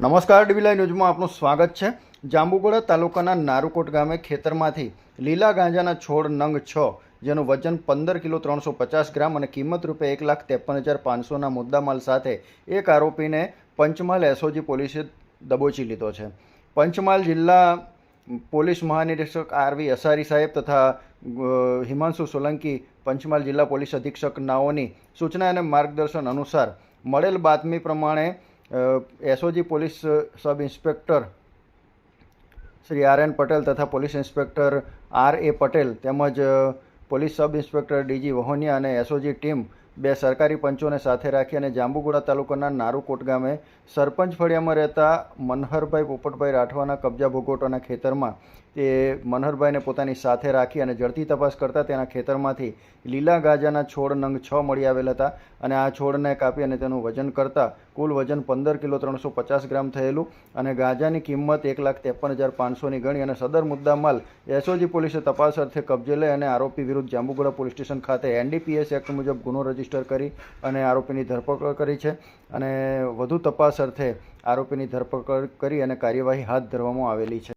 નમસ્કાર ડીવીલાઈ ન્યૂઝમાં આપનું સ્વાગત છે. જાંબુગોડા તાલુકાના નારુકોટ ગામે ખેતરમાંથી લીલા ગાંજાના છોડ નંગ છ, જેનું વજન પંદર કિલો ત્રણસો પચાસ ગ્રામ અને કિંમત રૂપે એક લાખ ત્રેપન હજાર પાંચસોના મુદ્દામાલ સાથે એક આરોપીને પંચમહાલ એસઓજી પોલીસે દબોચી લીધો છે. પંચમહાલ જિલ્લા પોલીસ મહાનિરીક્ષક આરવી અસારી સાહેબ તથા હિમાંશુ સોલંકી પંચમહાલ જિલ્લા પોલીસ અધિક્ષક નાઓની સૂચના અને માર્ગદર્શન અનુસાર મળેલ બાતમી પ્રમાણે SOG police sub inspector Shri R N Patel તથા police inspector R A Patel તેમજ police sub inspector DG Vahoniya અને એસઓજી ટીમ બે સરકારી પંચોને સાથે રાખી અને જાંબુગોડા તાલુકાના નારુકોટ ગામે સરપંચ ફળિયામાં રહેતા મનહરભાઈ પોપટભાઈ રાઠવાના કબજા ભોગવટોના ખેતરમાં તે મનહરભાઈને પોતાની સાથે રાખી અને ઝડપી તપાસ કરતાં તેના ખેતરમાંથી લીલા ગાજાના છોડ નંગ છ મળી આવેલ હતા અને આ છોડને કાપી અને તેનું વજન કરતાં કુલ વજન પંદર કિલો ત્રણસો પચાસ ગ્રામ થયેલું અને ગાજાની કિંમત એક લાખ ત્રેપન હજાર પાંચસોની ગણી અને સદર મુદ્દામાલ એસઓજી પોલીસે તપાસ અર્થે કબજે લઈ અને આરોપી વિરુદ્ધ જાંબુગોડા પોલીસ સ્ટેશન ખાતે એનડીપીએસ એક્ટ મુજબ ગુનો રજિસ્ટર કરી અને આરોપીની ધરપકડ કરી છે અને વધુ તપાસ અર્થે આરોપીની ધરપકડ કરી અને કાર્યવાહી હાથ ધરવામાં આવેલી છે.